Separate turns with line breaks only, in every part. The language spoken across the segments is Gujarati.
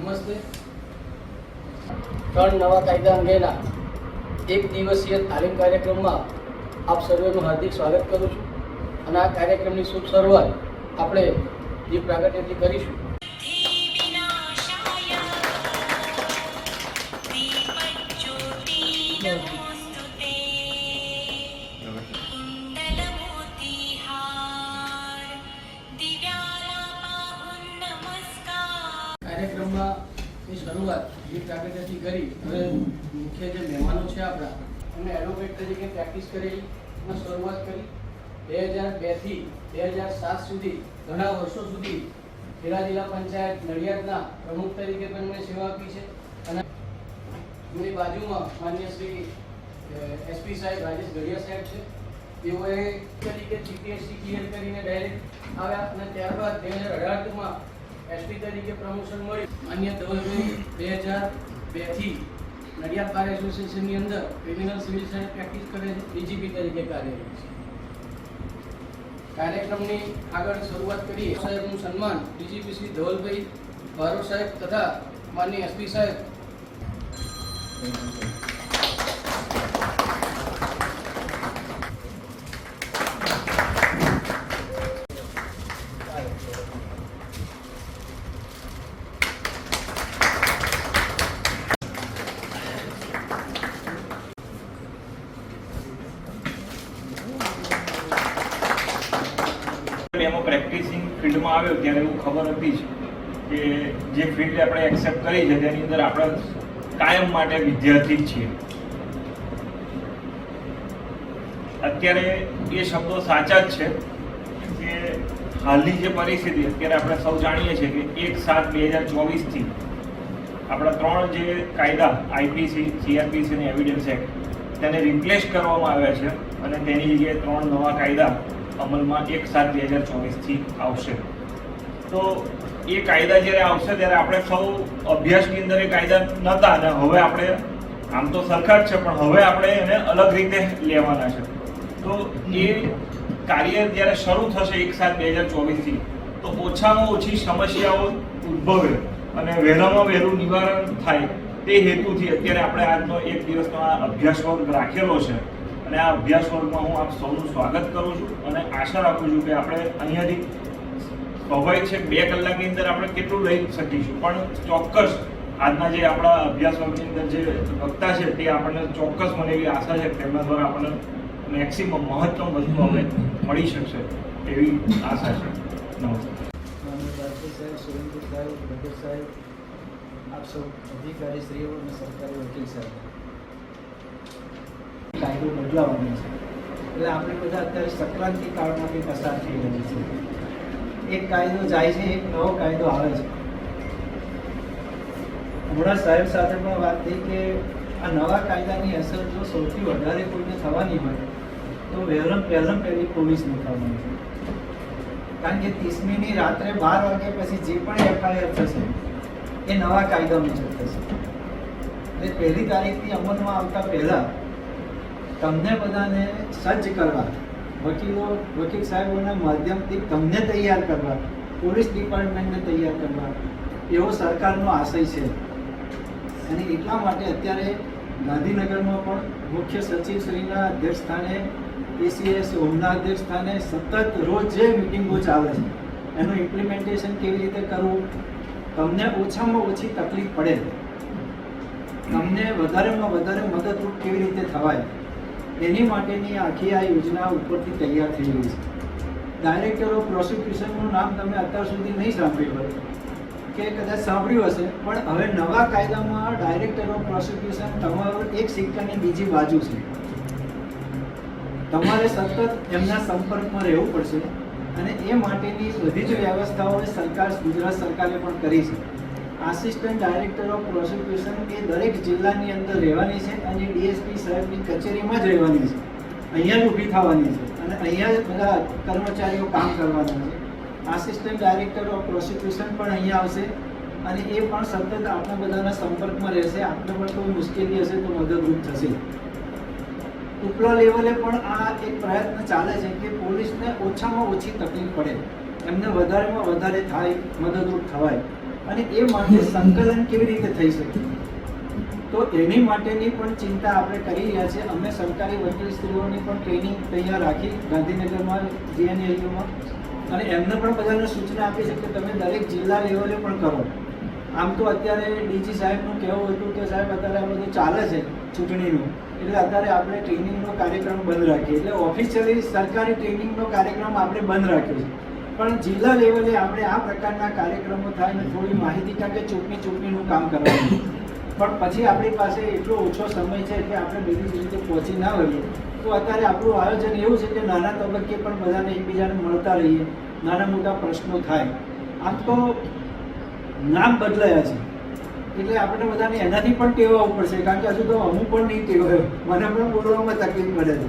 નમસ્તે. ત્રણ નવા કાયદા અંગેના એક દિવસીય તાલીમ કાર્યક્રમમાં આપ સર્વેનું હાર્દિક સ્વાગત કરું છું. અને આ કાર્યક્રમની શુભ શરૂઆત આપણે દીપ પ્રાગટ્યથી કરીશું જે છે આપણા. એમણે એડવોકેટ તરીકે પ્રેક્ટિસ કરેલી શરૂઆત કરી. બે હજાર બેથી બે હજાર સાત સુધી, ઘણા વર્ષો સુધી ખેડા જિલ્લા પંચાયત, નડિયાદના પ્રમુખ તરીકે પણ એમણે સેવા આપી છે. અને એમની બાજુમાં માન્ય શ્રી એસપી સાહેબ, રાજેશ ગઢિયા સાહેબ છે. તેઓએ તરીકે જીપીએસસી ક્લિયર કરીને ડાયરેક્ટ આવ્યા અને ત્યારબાદ બે હજાર અઢારમાં એસપી તરીકે પ્રમોશન મળ્યું. માન્ય ધવલભાઈ બે હજાર બેથી નડિયાદ બાર એસોસિએશનની અંદર ક્રિમિનલ સિવિલ સાહેબ પ્રેક્ટિસ કરે છે ડીજીપી તરીકે કાર્યરત છે. કાર્યક્રમની આગળ શરૂઆત કરીએ. સાહેબનું સન્માન ડીજીપી શ્રી ધવલભાઈ ભારો સાહેબ તથા માન્ય એસપી સાહેબ
એમાં પ્રેક્ટિસિંગ ફિલ્ડમાં આવ્યો ત્યારે એવું ખબર હતી કે જે ફિલ્ડ આપણે એક્સેપ્ટ કરી છે, તેની અંદર આપણે કાયમ માટે વિદ્યાર્થી જ છીએ. અત્યારે એ શબ્દો સાચા જ છે કે હાલની જે પરિસ્થિતિ, અત્યારે આપણે સૌ જાણીએ છીએ કે એક સાત બે હજાર ચોવીસથી આપણા ત્રણ જે કાયદા આઈપીસી સીઆરપીસી અને એવિડન્સ એક્ટ તેને રિપ્લેસ કરવામાં આવ્યા છે અને તેની જગ્યાએ ત્રણ નવા કાયદા અમલમાં એક સાત બે હજાર ચોવીસથી આવશે. તો એ કાયદા જ્યારે આવશે ત્યારે આપણે સૌ અભ્યાસની અંદર એ કાયદા નહોતા અને હવે આપણે, આમ તો સરખા જ છે, પણ હવે આપણે એને અલગ રીતે લેવાના છે. તો એ કાર્ય જ્યારે શરૂ થશે એક સાત બે હજાર ચોવીસથી, તો ઓછામાં ઓછી સમસ્યાઓ ઉદ્ભવે અને વહેલામાં વહેલું નિવારણ થાય તે હેતુથી અત્યારે આપણે આજનો એક દિવસનો આ અભ્યાસ વર્ગ રાખેલો છે. અને આ અભ્યાસ વર્ગમાં હું આપ સૌનું સ્વાગત કરું છું અને આશા રાખું છું કે આપણે અહીંયાથી સ્વાભાવિક છે બે કલાકની અંદર આપણે કેટલું લઈ શકીશું? પણ ચોક્કસ આજના જે આપણા અભ્યાસ વર્ગની અંદર જે વક્તા છે તે આપણને ચોક્કસ મને એવી આશા છે કે તેમના દ્વારા આપણને મેક્સિમમ મહત્તમ વસ્તુ અમે મળી શકશે એવી આશા છે. નમસ્તે
સાહેબ સુરેન્દ્ર સાહેબ ભગત સાહેબ આપ સૌ અધિકારીશ્રીઓ અને સરકારી વકીલ સાહેબ. કાયદો બદલાવાનો છે. એટલે આપણે બધા અત્યારે સંક્રાંતિ કાળમાંથી પસાર થઈ રહ્યા છીએ. એક કાયદો જાય છે, એક નવો કાયદો આવે છે. હમણાં સાહેબ સાથે પણ વાત થઈ કે આ નવા કાયદાની અસર જો સૌથી વધારે કોઈને થવાની હોય, તો વહેલમ પહેલમ પહેલી પોલીસને થવાની છે. કારણ કે ત્રીસમીની રાત્રે બાર વાગ્યા પછી જે પણ એફઆઈઆર થશે, એ નવા કાયદા મુજબ થશે. એટલે પહેલી તારીખથી અમલમાં આવતા પહેલાં તમને બધાને સજ્જ કરવા વકીલો વકીલ સાહેબોના માધ્યમથી તમને તૈયાર કરવા, પોલીસ ડિપાર્ટમેન્ટને તૈયાર કરવા, એવો સરકારનો આશય છે. અને એટલા માટે અત્યારે ગાંધીનગરમાં પણ મુખ્ય સચિવ શ્રીના અધ્યક્ષ સ્થાને એસીએસ હોમના અધ્યક્ષ સ્થાને સતત રોજ જે મિટિંગો ચાલે છે, એનું ઇમ્પ્લિમેન્ટેશન કેવી રીતે કરવું, તમને ઓછામાં ઓછી તકલીફ પડે. તમને વધારેમાં વધારે મદદરૂપ કેવી રીતે થવાય એની માટેની આખી આ યોજના ઉપરથી તૈયાર થઈ રહી છે. ડાયરેક્ટર ઓફ પ્રોસિક્યુશનનું નામ તમે અત્યાર સુધી નહીં સાંભળ્યું હોય. કે કદાચ સાંભળ્યું હશે, પણ હવે નવા કાયદામાં ડાયરેક્ટર ઓફ પ્રોસિક્યુશન તમારું એક સિક્કાની બીજી બાજુ છે. તમારે સતત એમના સંપર્કમાં રહેવું પડશે અને એ માટેની બધી જ વ્યવસ્થાઓ સરકાર, ગુજરાત સરકારે પણ કરી છે. આસિસ્ટન્ટ ડાયરેક્ટર ઓફ પ્રોસિક્યુશન એ દરેક જિલ્લાની અંદર રહેવાની છે અને ડીએસપી સાહેબની કચેરીમાં જ રહેવાની છે. અહીંયા જ ઊભી થવાની છે અને અહીંયા જ બધા કર્મચારીઓ કામ કરવાના છે. આસિસ્ટન્ટ ડાયરેક્ટર ઓફ પ્રોસિક્યુશન પણ અહીંયા આવશે અને એ પણ સતત આપણા બધાના સંપર્કમાં રહેશે. આપને પણ કોઈ મુશ્કેલી હશે તો મદદરૂપ થશે. ઉપલા લેવલે પણ આ એક પ્રયત્ન ચાલે છે કે પોલીસને ઓછામાં ઓછી તકલીફ પડે. એમને વધારેમાં વધારે થાય, મદદરૂપ થવાય. અને એ માટે સંકલન કેવી રીતે થઈ શકે? તો એની માટેની પણ ચિંતા આપણે કરી રહ્યા છે અમે સરકારી વકીલ સ્ત્રીઓની પણ ટ્રેનિંગ તૈયાર રાખી ગાંધીનગરમાં જીએનએયુમાં અને એમને પણ બધાને સૂચના આપી છે કે તમે દરેક જિલ્લા લેવલે પણ કરો. આમ તો અત્યારે ડીજી સાહેબનું કહેવું હતું કે સાહેબ, અત્યારે આ બધું ચાલે છે ચૂંટણીનું. એટલે અત્યારે આપણે ટ્રેનિંગનો કાર્યક્રમ બંધ રાખીએ. એટલે ઓફિશિયલી સરકારી ટ્રેનિંગનો કાર્યક્રમ આપણે બંધ રાખ્યો છે પણ જિલ્લા લેવલે આપણે આ પ્રકારના કાર્યક્રમો થાય ને થોડી માહિતી કારણ કે ચૂંટણી ચૂંટણીનું કામ કરવાનું. પણ પછી આપણી પાસે એટલો ઓછો સમય છે કે આપણે બધી જ રીતે પહોંચી ના વળીએ તો અત્યારે આપણું આયોજન એવું છે કે નાના તબક્કે પણ બધાને એકબીજાને મળતા રહીએ, નાના મોટા પ્રશ્નો થાય. આમ તો નામ બદલાયા છે. એટલે આપણે બધાને એનાથી પણ ટેવાવું પડશે કારણ કે હજુ તો હું પણ નહીં ટેવાયો. મને પણ બોલવામાં તકલીફ પડે છે.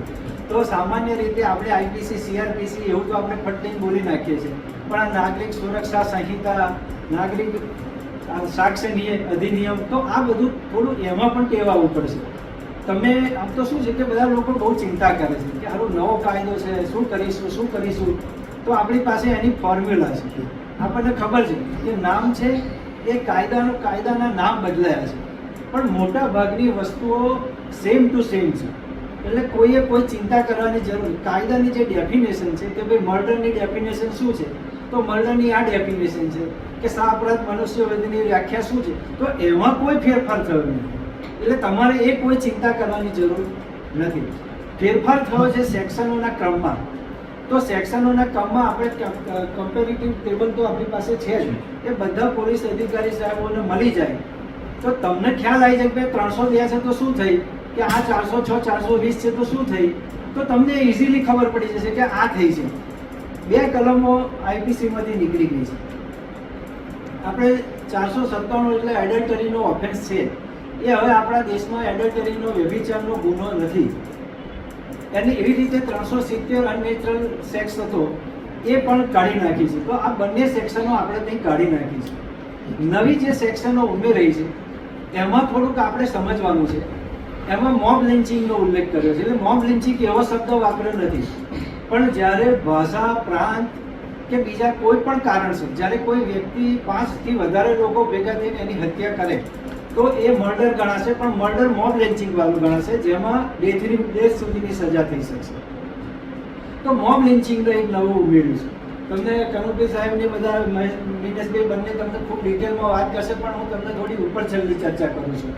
તો સામાન્ય રીતે આપણે આઈપીસી સીઆરપીસી એવું તો આપણે ફટ બોલી નાખીએ છીએ. પણ આ નાગરિક સુરક્ષા સંહિતા, નાગરિક સાક્ષી અધિનિયમ, તો આ બધું થોડું એમાં પણ કહેવાવું પડશે. તમે આમ તો શું છે કે બધા લોકો બહુ ચિંતા કરે છે કે આરો નવો કાયદો છે, શું કરીશું શું કરીશું? તો આપણી પાસે એની ફોર્મ્યુલા છે. આપણને ખબર છે કે નામ છે એ કાયદાનું, કાયદાના નામ બદલાયા છે. પણ મોટા ભાગની વસ્તુઓ સેમ ટુ સેમ છે. એટલે કોઈએ કોઈ ચિંતા કરવાની જરૂર. કાયદાની જે ડેફિનેશન છે કે ભાઈ મર્ડરની ડેફિનેશન શું છે? તો મર્ડરની આ ડેફિનેશન છે કે સા અપરાધ મનુષ્યવધની વ્યાખ્યા શું છે? તો એમાં કોઈ ફેરફાર થયો નથી એટલે તમારે એ કોઈ ચિંતા કરવાની જરૂર નથી. ફેરફાર થયો છે સેક્શનોના ક્રમમાં. તો સેક્શનોના ક્રમમાં આપણે કમ્પેરેટિવ ટેબલ તો આપણી પાસે છે જ. એ બધા પોલીસ અધિકારી સાહેબોને મળી જાય. તો તમને ખ્યાલ આવી જાય કે ત્રણસો બે છે તો શું થઈ કે આ ચારસો છ, ચારસો વીસ છે તો શું થઈ? તો તમને ઇઝીલી ખબર પડી જશે કે આ થઈ છે. બે કલમો આઈપીસીમાંથી નીકળી ગઈ છે. આપણે ચારસો સત્તાણું એટલે એડલ્ટરીનો ઓફેન્સ છે. એ હવે આપણા દેશમાં એડલ્ટરીનો વ્યભિચારનો ગુનો નથી. એને એવી રીતે ત્રણસો સિત્તેર અનનેચરલ સેક્સ હતો, એ પણ કાઢી નાખી છે. તો આ બંને સેક્શનો આપણે ત્યાં કાઢી નાખી છે. નવી જે સેક્શનો ઉમેરાઈ છે, એમાં થોડુંક આપણે સમજવાનું છે. એમાં મોબ લિન્ચિંગનો ઉલ્લેખ કર્યો છે. એટલે મોબ લિન્ચિંગ એવો શબ્દ વાપર્યો નથી. પણ જ્યારે ભાષા, પ્રાંત કે બીજા કોઈ પણ કારણસર, જ્યારે કોઈ વ્યક્તિ પાંચથી વધારે લોકો ભેગા થઈને એની હત્યા કરે, તો એ મર્ડર ગણાશે, પણ મર્ડર મોબ લિન્ચિંગ વાળું ગણાશે, જેમાં ડેથની ડેથ સુધીની સજા થઈ શકશે. તો મોબ લિન્ચિંગનું એક નવું ઉમેર્યું છે. તમને કનુભાઈ સાહેબને બધા મહેશભાઈ બંને તમને ખૂબ ડિટેલમાં વાત કરશે, પણ હું તમને થોડી ઉપર છેલ્લી ચર્ચા કરું છું.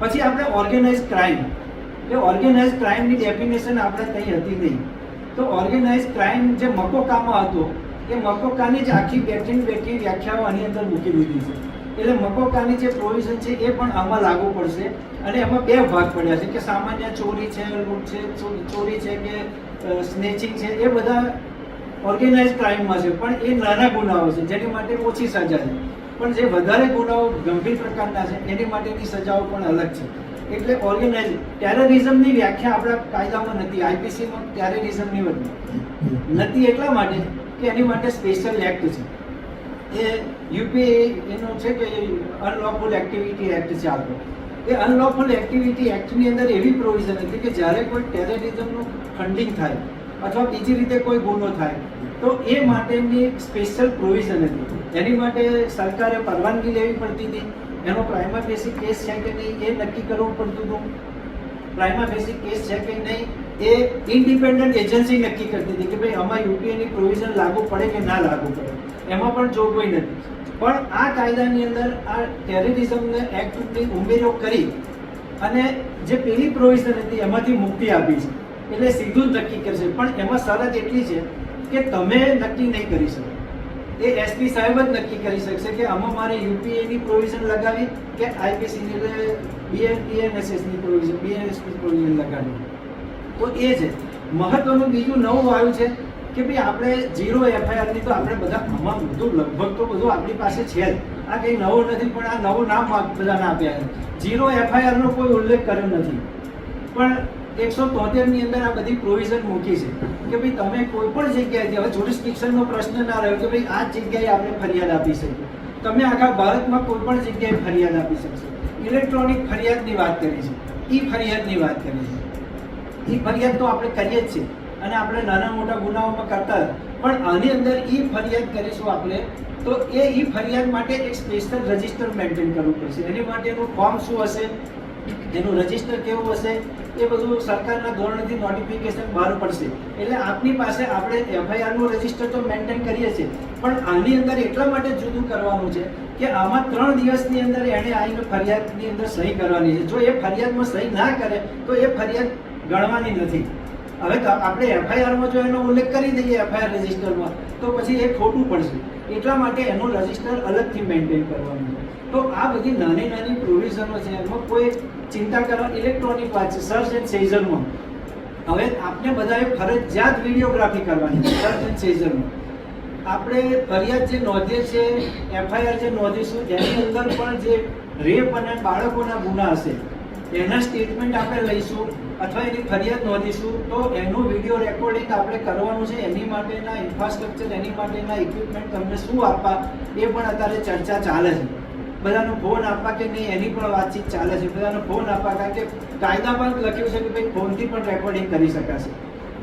પછી આપણે ઓર્ગેનાઇઝ ક્રાઇમ એ ઓર્ગેનાઇઝ ક્રાઇમની ડેફિનેશન આપણે કંઈ હતી નહીં. તો ઓર્ગેનાઇઝ ક્રાઇમ જે મકોકામાં હતો, એ મકોકાની જ આખી બેઠી બેઠી વ્યાખ્યાઓ આની અંદર મૂકી દીધી છે. એટલે મકોકાની જે પ્રોવિઝન છે એ પણ આમાં લાગુ પડશે. અને એમાં બે ભાગ પડ્યા છે, કે સામાન્ય ચોરી છે, લૂંટ છે ચોરી છે કે સ્નેચિંગ છે, એ બધા ઓર્ગેનાઇઝ ક્રાઇમમાં છે. પણ એ નાના ગુનાઓ છે, જેની માટે ઓછી સજા છે. પણ જે વધારે ગુનાઓ ગંભીર પ્રકારના છે, એની માટેની સજાઓ પણ અલગ છે. એટલે ઓર્ગેનાઇઝ ટેરરિઝમની વ્યાખ્યા આપણા કાયદામાં નથી આઈપીસીમાં ટેરરિઝમની બદલી નથી એટલા માટે કે એની માટે સ્પેશિયલ એક્ટ છે. એ યુપીએ એનો છે કે અનલોફુલ એક્ટિવિટી એક્ટ છે આપણો એ અનલોફુલ એક્ટિવિટી એક્ટની અંદર એવી પ્રોવિઝન હતી કે જ્યારે કોઈ ટેરરિઝમનું ફંડિંગ થાય, અથવા બીજી રીતે કોઈ ગુનો થાય, તો એ માટેની સ્પેશિયલ પ્રોવિઝન હતી. એની માટે સરકારે પરવાનગી લેવી પડતી હતી. એનો પ્રાઇમા બેસિક કેસ છે કે નહીં એ નક્કી કરવું પડતું હતું. પ્રાઇમા બેસિક કેસ છે કે નહીં એ ઇન્ડિપેન્ડન્ટ એજન્સી નક્કી કરતી હતી કે ભાઈ આમાં યુપીએની પ્રોવિઝન લાગુ પડે કે ના લાગુ પડે. એમાં પણ જોગવાઈ નથી. પણ આ કાયદાની અંદર આ ટેરરિઝમને એક્ટની ઉમેરો કરી અને જે પેલી પ્રોવિઝન હતી એમાંથી મુક્તિ આપી છે. એટલે સીધું જ નક્કી કરશે. પણ એમાં શરત એટલી છે કે તમે નક્કી નહીં કરી શકો. એ એસપી સાહેબ જ નક્કી કરી શકશે કે આમાં મારે યુપીએની પ્રોવિઝન લગાવી કે આઈપીસીની એટલે બીએન બીએનએસએસની પ્રોવિઝન બીએનએસની પ્રોવિઝન લગાવી તો એ છે. મહત્વનું બીજું નવું આવ્યું છે કે ભાઈ આપણે જીરો એફઆઈઆરની તો આપણે બધા આમાં બધું લગભગ તો બધું આપણી પાસે છે જ. આ કંઈ નવું નથી, પણ આ નવું નામ બધાને આપ્યા છે. ઝીરો એફઆઈઆરનો કોઈ ઉલ્લેખ કર્યો નથી. પણ એકસો તોતેરની અંદર આ બધી પ્રોવિઝન મૂકી છે. કે ભાઈ તમે કોઈ પણ જગ્યાએ હવે jurisdiction નો પ્રશ્ન ના રહ્યો કે ભાઈ આ જગ્યાએ આપણે ફરિયાદ આપી શકીએ. તમે આખા ભારતમાં કોઈ પણ જગ્યાએ ફરિયાદ આપી શકશો. ઇલેક્ટ્રોનિક ફરિયાદની વાત કરી છે. ઈ ફરિયાદની વાત કરી છે. ઈ ફરિયાદ તો આપણે કરીએ જ છીએ અને આપણે નાના મોટા ગુનાઓમાં કરતા પણ આની અંદર ઈ ફરિયાદ કરીશું આપણે, તો એ ઈ ફરિયાદ માટે એક સ્પેશિયલ રજિસ્ટર મેન્ટેન કરવું પડશે. એની માટેનું ફોર્મ શું હશે? એનું રજિસ્ટર કેવું હશે? એ બધું સરકારના ધોરણથી નોટિફિકેશન બહાર પડશે. એટલે આપની પાસે આપણે એફઆઈઆરનું રજિસ્ટર તો મેન્ટેન કરીએ છીએ. પણ આની અંદર એટલા માટે જુદું કરવાનું છે કે આમાં ત્રણ દિવસની અંદર એણે આવીને ફરિયાદની અંદર સહી કરવાની છે. જો એ ફરિયાદમાં સહી ના કરે, તો એ ફરિયાદ ગણવાની નથી. હવે તો આપણે એફઆઈઆરમાં જો એનો ઉલ્લેખ કરી દઈએ એફઆઈઆર રજિસ્ટરમાં તો પછી એ ખોટું પડશે. એટલા માટે એનું રજિસ્ટર અલગથી મેન્ટેન કરવાનું છે. તો આ બધી નાની નાની પ્રોવિઝનો છે, એમાં કોઈ ચિંતા કરવા ઇલેક્ટ્રોનિક વાત છે સર્ચ એન્ડ સેઝરમાં હવે આપણે બધાએ ફરજિયાત વિડીયોગ્રાફી કરવાની સર્ચ એન્ડ સેઝરમાં આપણે ફરિયાદ જે નોંધીએ છે એફઆઈઆર જે નોંધીશું એની અંદર પણ જે રેપ અને બાળકોના ગુના હશે, એના સ્ટેટમેન્ટ આપણે લઈશું અથવા એની ફરિયાદ નોંધીશું. તો એનું વીડિયો રેકોર્ડિંગ આપણે કરવાનું છે, એની માટેના ઇન્ફ્રાસ્ટ્રક્ચર એની માટેના ઇક્વિપમેન્ટ તમને શું આપવા, એ પણ અત્યારે ચર્ચા ચાલે છે. બધાનો ફોન આપવા કે નહીં, એની પણ વાતચીત ચાલે છે. બધાનો ફોન આપવા, કારણ કે કાયદામાં લખ્યું છે કે ભાઈ ફોનથી પણ રેકોર્ડિંગ કરી શકાશે.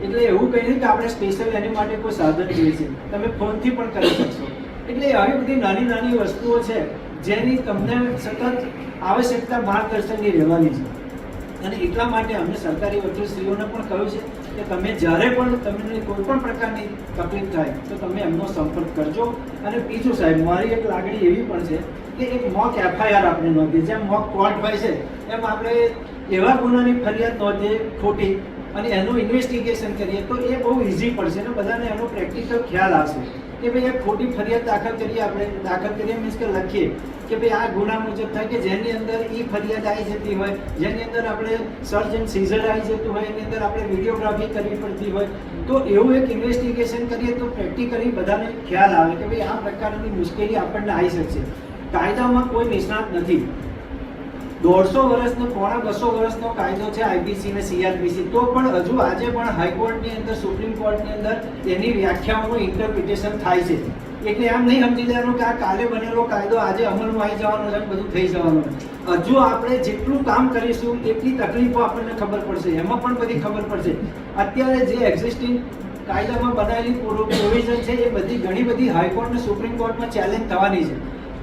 એટલે એવું કહી નહીં કે આપણે સ્પેશિયલ એની માટે કોઈ સાધન જોઈએ છે. તમે ફોનથી પણ કરી શકશો. એટલે આવી બધી નાની નાની વસ્તુઓ છે, જેની તમને સતત આવશ્યકતા માર્ગદર્શનની રહેવાની છે. અને એટલા માટે અમે સરકારી વકીલશ્રીઓને પણ કહ્યું છે કે તમે જ્યારે પણ તમને કોઈ પણ પ્રકારની તકલીફ થાય, તો તમે એમનો સંપર્ક કરજો. અને બીજું સાહેબ, મારી એક લાગણી એવી પણ છે કે એક મોક એફઆઈઆર આપણે નોંધીએ. જેમ મોક કોર્ટ હોય છે, એમ આપણે એવા ગુનાની ફરિયાદ નોંધીએ ખોટી અને એનું ઇન્વેસ્ટિગેશન કરીએ, તો એ બહુ ઇઝી પડશે અને બધાને એનો પ્રેક્ટિકલ ખ્યાલ આવશે. કે ભાઈ, એક ખોટી ફરિયાદ દાખલ કરીએ આપણે. દાખલ કરીએ મીન્સ કે લખીએ. કે ભાઈ આ ગુના મુજબ થાય કે જેની અંદર ઈ ફરિયાદ આવી જતી હોય, જેની અંદર આપણે સર્ચ એન્ડ સીઝર આવી જતું હોય, એની અંદર આપણે વિડીયોગ્રાફી કરવી પડતી હોય, તો એવું એક ઇન્વેસ્ટિગેશન કરીએ તો પ્રેક્ટિકલી બધાને ખ્યાલ આવે કે ભાઈ આ પ્રકારની મુશ્કેલી આપણને આવી શકશે. કાયદામાં કોઈ નિષ્ણાત નથી. દોઢસો વર્ષનો, પોણા બસો વર્ષનો કાયદો છે આઈપીસી ને સીઆરપીસી તો પણ હજુ આજે પણ હાઈકોર્ટની અંદર સુપ્રીમ કોર્ટની અંદર એની વ્યાખ્યાઓનું ઇન્ટરપ્રિટેશન થાય છે. એટલે એમ નહીં સમજી લેવાનું કે આ કાલે બનેલો કાયદો આજે અમલમાં આવી જવાનો છે બધું થઈ જવાનું હજુ આપણે જેટલું કામ કરીશું, એટલી તકલીફો આપણને ખબર પડશે. એમાં પણ બધી ખબર પડશે. અત્યારે જે એક્ઝિસ્ટિંગ કાયદામાં બનાવેલી પ્રોવિઝન છે, એ બધી ઘણી બધી હાઈકોર્ટ ને સુપ્રીમ કોર્ટમાં ચેલેન્જ થવાની છે.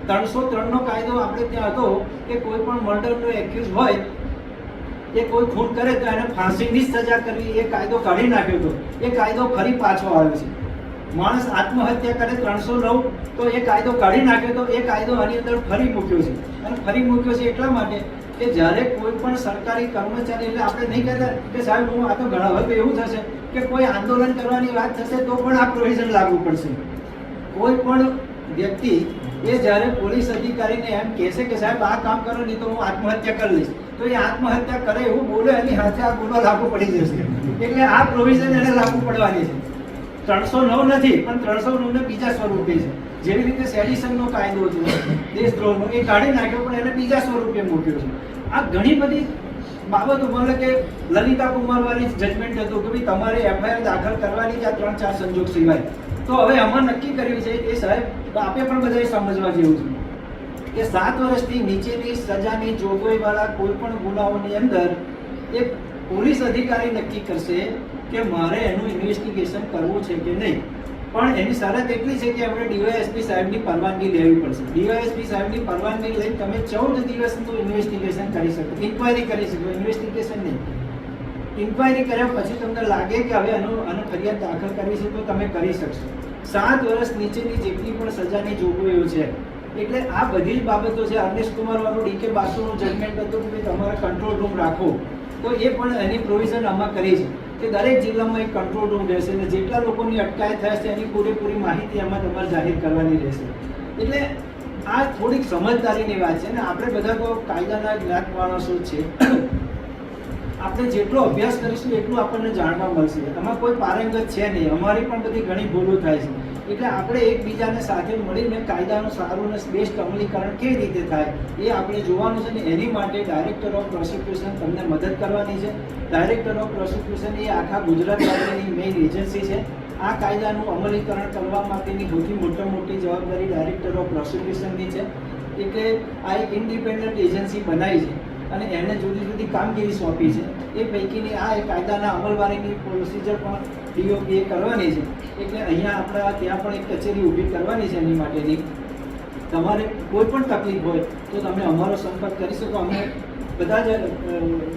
ત્રણસો ત્રણનો કાયદો આપણે ત્યાં હતો કે કોઈ પણ મર્ડરનો એક્યુઝ હોય, એ કોઈ ખૂન કરે તો એને ફાંસીની સજા કરવી, એ કાયદો કાઢી નાખ્યો હતો. એ કાયદો ફરી પાછો આવ્યો છે. માણસ આત્મહત્યા કરે ત્રણસો નવ, તો એ કાયદો કાઢી નાખ્યો તો એ કાયદો આની અંદર ફરી મૂક્યો છે. અને ફરી મૂક્યો છે એટલા માટે કે જ્યારે કોઈ પણ સરકારી કર્મચારી, એટલે આપણે નહીં કહેતા કે સાહેબ, હું આ તો ઘણા હવે એવું થશે કે કોઈ આંદોલન કરવાની વાત થશે, તો પણ આ પ્રોવિઝન લાગુ પડશે. કોઈ પણ વ્યક્તિ એ જ્યારે પોલીસ અધિકારીને એમ કહેશે કે સાહેબ, આ કામ કરો, નહીં તો હું આત્મહત્યા કરી લઈશ. તો એ આત્મહત્યા કરે એવું બોલે, એની સાથે આ ગુનો લાગુ પડી જશે. એટલે આ પ્રોવિઝન એને લાગુ પડવાની છે. ત્રણસો નવ નથી, પણ ત્રણસો નવ ને બીજા સ્વરૂપે છે. જેવી રીતે સેડિશનનો કાયદો છે, દેશદ્રોહનો, એ કાઢી નાખ્યો, પણ એને બીજા સ્વરૂપે મૂક્યો છે. આ ઘણી બધી બાબતો મને કે લલિતા કુમારવાળી જજમેન્ટ હતું કે ભાઈ તમારે એફઆઈઆર દાખલ કરવાની છે આ ત્રણ ચાર સંજોગ સિવાય. તો હવે આમાં નક્કી કર્યું છે એ સાહેબ આપે પણ બધાએ સમજવા જેવું છે. કે સાત વર્ષથી નીચેની સજાની જોગવાઈવાળા કોઈ પણ ગુનાઓની અંદર એક પોલીસ અધિકારી નક્કી કરશે કે મારે એનું ઇન્વેસ્ટિગેશન કરવું છે કે નહીં. પણ એની શરત એટલી છે કે આપણે ડીવાયએસપી સાહેબની પરવાનગી લેવી પડશે. ડીવાયએસપી સાહેબની પરવાનગી લઈને તમે ચૌદ દિવસનું ઇન્વેસ્ટિગેશન કરી શકો. ઇન્ક્વાયરી કરી શકો. ઇન્વેસ્ટિગેશન નહીં. ઇન્ક્વાયરી કર્યા પછી તમને લાગે કે હવે એનું આનો ફરિયાદ દાખલ કરવી છે તો તમે કરી શકશો. સાત વર્ષ નીચેની જેટલી પણ સજાની જોગવાઈઓ છે. એટલે આ બધી જ બાબતો છે. અર્નેશ કુમાર વાળું ડીકે બાસુનું જજમેન્ટ હતું કે તમારે કંટ્રોલ રૂમ રાખો. તો એ પણ એની પ્રોવિઝન આમાં કરી છે. કે દરેક જિલ્લામાં એક કંટ્રોલ રૂમ રહેશે અને જેટલા લોકોની અટકાયત થશે એની પૂરેપૂરી માહિતી એમાં તમારે જાહેર કરવાની રહેશે. એટલે આ થોડીક સમજદારીની વાત છે ને આપણે બધા તો કાયદાના જ્ઞાત માણસો છે. આપણે જેટલો અભ્યાસ કરીશું એટલું આપણને જાણવા મળશે. એમાં કોઈ પારંગત છે નહીં. અમારી પણ બધી ઘણી ભૂલો થાય છે. એટલે આપણે એકબીજાને સાથે મળીને કાયદાનું સારું અને બેસ્ટ અમલીકરણ કેવી રીતે થાય એ આપણે જોવાનું છે ને એની માટે ડાયરેક્ટર ઓફ પ્રોસિક્યુશન તમને મદદ કરવાની છે. ડાયરેક્ટર ઓફ પ્રોસિક્યુશન એ આખા ગુજરાત રાજ્યની મેઇન એજન્સી છે. આ કાયદાનું અમલીકરણ કરવા માટેની સૌથી મોટી મોટી જવાબદારી ડાયરેક્ટર ઓફ પ્રોસિક્યુશનની છે. એટલે આ એક ઇન્ડિપેન્ડન્ટ એજન્સી બનાવી છે. અને એણે જુદી જુદી કામગીરી સોંપી છે. એ પૈકીની આ એક કાયદાના અમલવારીની પ્રોસિજર પણ ડીઓપીએ કરવાની છે. એટલે અહીંયા આપણે ત્યાં પણ એક કચેરી ઊભી કરવાની છે એની માટેની. તમારે કોઈ પણ તકલીફ હોય તો તમે અમારો સંપર્ક કરી શકો. અમે બધા જ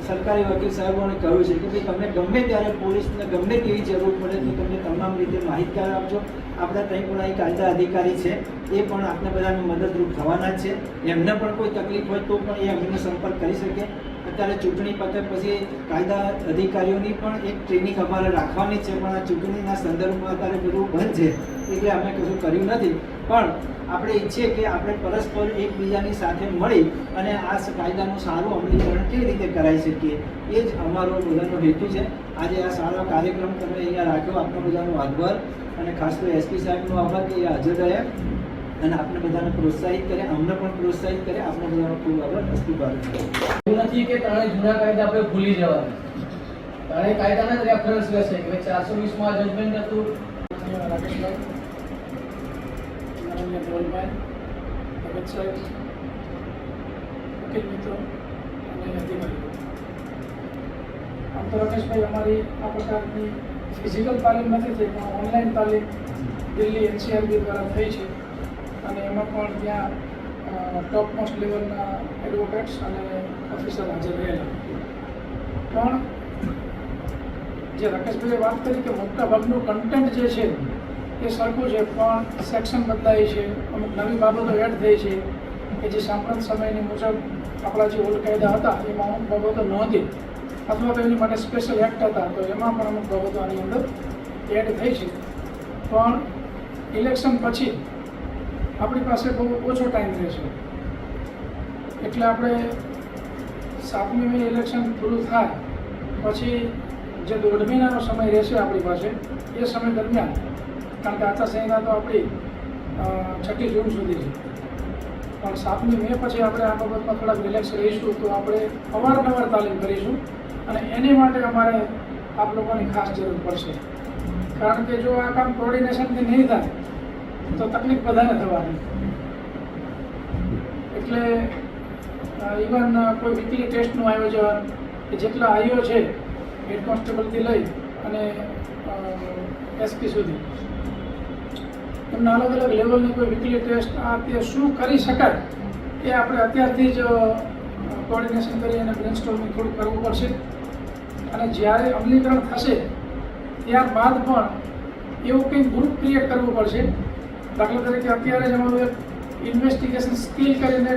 સરકારી વકીલ સાહેબોને કહ્યું છે કે ભાઈ તમને ગમે ત્યારે પોલીસને ગમે તેવી જરૂર પડે તો તમને તમામ રીતે માહિતગાર આપજો. આપણા પણ અહીં કાયદા અધિકારી છે, એ પણ આપણે બધાને મદદરૂપ થવાના છે. એમને પણ કોઈ તકલીફ હોય તો પણ એ અમને સંપર્ક કરી શકે. અત્યારે ચૂંટણી પતે પછી કાયદા અધિકારીઓની પણ એક ટ્રેનિંગ અમારે રાખવાની છે, પણ આ ચૂંટણીના સંદર્ભમાં અત્યારે બધું બંધ છે. એટલે અમે કશું કર્યું નથી. પણ આપણે ઈચ્છીએ કે આપણે પરસ્પર એકબીજાની સાથે મળી અને આ કાયદાનું સારું અમલીકરણ કેવી રીતે કરાવી શકીએ? એ જ અમારો બધાનો હેતુ છે. આજે આ સારો કાર્યક્રમ તમે અહીંયા રાખ્યો. આપનો બધાનો આભાર. અને ખાસ તો એસપી સાહેબનો આભાર કે હાજર રહ્યા. અને આપણે બધાને પ્રોત્સાહિત કરે, અમને પણ પ્રોત્સાહિત કરે. આપણે બધાનો ખૂબ આભાર. અસ્તુ
એવું નથી કે ત્રણેય જૂના કાયદા આપણે ભૂલી જવાના. ત્રણેય કાયદાના જ રેફરન્સ લેશે કે ચારસો વીસમાં જજમેન્ટ હતું
રાકેશભાઈ માનનીય ધવલભાઈ ભગત સાહેબ વકીલ મિત્રો અને અધિકારીઓ આમ તો રાકેશભાઈ અમારી આ પ્રકારની ફિઝિકલ તાલીમ નથી થઈ પણ ઓનલાઈન તાલીમ દિલ્હી એનસીઆરબી દ્વારા થઈ છે અને એમાં પણ ત્યાં ટોપ મોસ્ટ લેવલના એડવોકેટ્સ અને ઓફિસર હાજર રહેલા. પણ જે રાકેશભાઈએ વાત કરી કે મોટા ભાગનું કન્ટેન્ટ જે છે એ સરખું છે, પણ સેક્શન બદલાય છે, અમુક નવી બાબતો એડ થઈ છે, કે જે સાંપ્રત સમયની મુજબ આપણા જે ઓલ્ડ કાયદા હતા, એમાં અમુક બાબતો નહોતી. અથવા તો એની માટે સ્પેશિયલ એક્ટ હતા, તો એમાં પણ અમુક બાબતો આની અંદર એડ થઈ છે. પણ ઇલેક્શન પછી આપણી પાસે બહુ ઓછો ટાઈમ રહેશે એટલે આપણે સાતમી મે ઇલેક્શન પૂરું થાય, પછી જે દોઢ મહિનાનો સમય રહેશે આપણી પાસે, એ સમય દરમિયાન. કારણ કે આચારસંહિતા તો આપણી છઠ્ઠી જૂન સુધી છે. પણ સાતમી મે પછી આપણે આ બાબતમાં થોડાક રિલેક્સ રહીશું તો આપણે અવારનવાર તાલીમ કરીશું અને એની માટે અમારે આપ લોકોની ખાસ જરૂર પડશે. કારણ કે જો આ કામ કોર્ડિનેશનથી નહીં થાય, તો તકલીફ બધાને થવાની. એટલે ઇવન કોઈ વીકલી ટેસ્ટનું આયોજન કે જેટલા આઈઓ છે હેડ કોન્સ્ટેબલથી લઈ અને એસપી સુધી. એમના અલગ અલગ લેવલની કોઈ વીકલી ટેસ્ટ આ તે શું કરી શકાય એ આપણે અત્યારથી જ કોર્ડિનેશન કરી અને બ્રેનસ્ટોર્મિંગ થોડું કરવું પડશે. અને જ્યારે અમલીકરણ થશે, ત્યારબાદ પણ એવું કંઈક ગ્રુપ ક્રિએટ કરવું પડશે. દાખલા તરીકે અત્યારે જ અમારું એક ઇન્વેસ્ટિગેશન સ્કિલ કરીને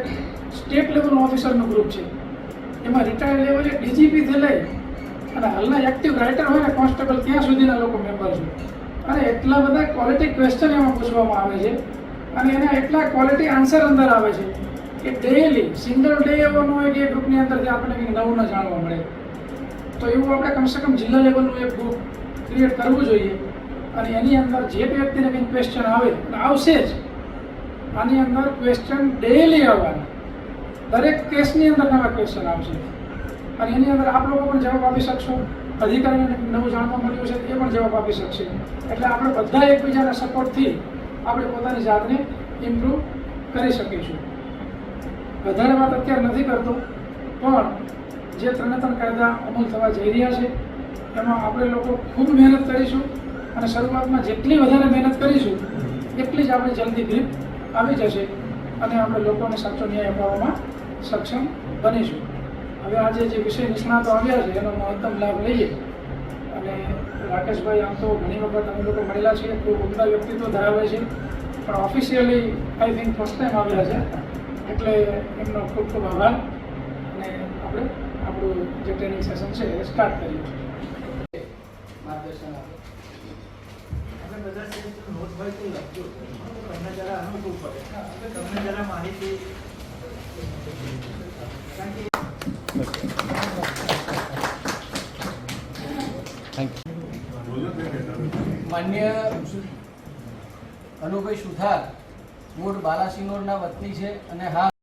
સ્ટેટ લેવલનું ઓફિસરનું ગ્રુપ છે. એમાં રિટાયર્ડ લેવલે ડીજીપીથી લઈ અને હાલના એક્ટિવ રાઇટર હોય ને કોન્સ્ટેબલ ત્યાં સુધીના લોકો મેમ્બર છે. અને એટલા બધા ક્વોલિટી ક્વેશ્ચન એમાં પૂછવામાં આવે છે. અને એના એટલા ક્વોલિટી આન્સર અંદર આવે છે કે ડેલી સિંગલ ડે એવો ન હોય કે એ ગ્રુપની અંદરથી આપણને કંઈક નવું ન જાણવા મળે. તો એવું આપણે કમસે કમ જિલ્લા લેવલનું એક ગ્રુપ ક્રિએટ કરવું જોઈએ. અને એની અંદર જે વ્યક્તિને કંઈક ક્વેશ્ચન આવે આવશે જ, આની અંદર ક્વેશ્ચન ડેલી આવવાના. દરેક કેસની અંદર નવા ક્વેશ્ચન આવશે. અને એની અંદર આપ લોકો પણ જવાબ આપી શકશો. અધિકારીને નવું જાણવા મળ્યું છે એ પણ જવાબ આપી શકશે. એટલે આપણે બધા એકબીજાના સપોર્ટથી આપણે પોતાની જાતને ઇમ્પ્રૂવ કરી શકીશું. વધારે વાત અત્યારે નથી કરતો, પણ જે ત્રણે ત્રણ કાયદા અમલ થવા જઈ રહ્યા છે, એમાં આપણે લોકો ખૂબ મહેનત કરીશું અને શરૂઆતમાં જેટલી વધારે મહેનત કરીશું, એટલી જ આપણે જલ્દી ગ્રીપ આવી જશે અને આપણે લોકોને સાચો ન્યાય અપાવવામાં સક્ષમ બનીશું. હવે આજે જે વિષય નિષ્ણાતો આવ્યા છે એનો મહત્તમ લાભ લઈએ. અને રાકેશભાઈ આમ તો ઘણી વખત અમે લોકો મળેલા છીએ ખૂબ ઉમદા વ્યક્તિત્વ ધરાવે છે. પણ officially I think first time આવ્યા છે. એટલે એમનો ખૂબ ખૂબ આભાર. અને આપણે આપણું જે ટ્રેનિંગ સેશન છે એ સ્ટાર્ટ કરીએ.
માર્ગદર્શન
આપણે બધા છે નોટભાઈ તો લખજો. તમને જરા અનુભવ પડે. તમને જરા માહિતી. કારણ કે
માન્ય અનુભાઈ સુથાર મૂળ બાલાસિનોરના વતની છે અને હા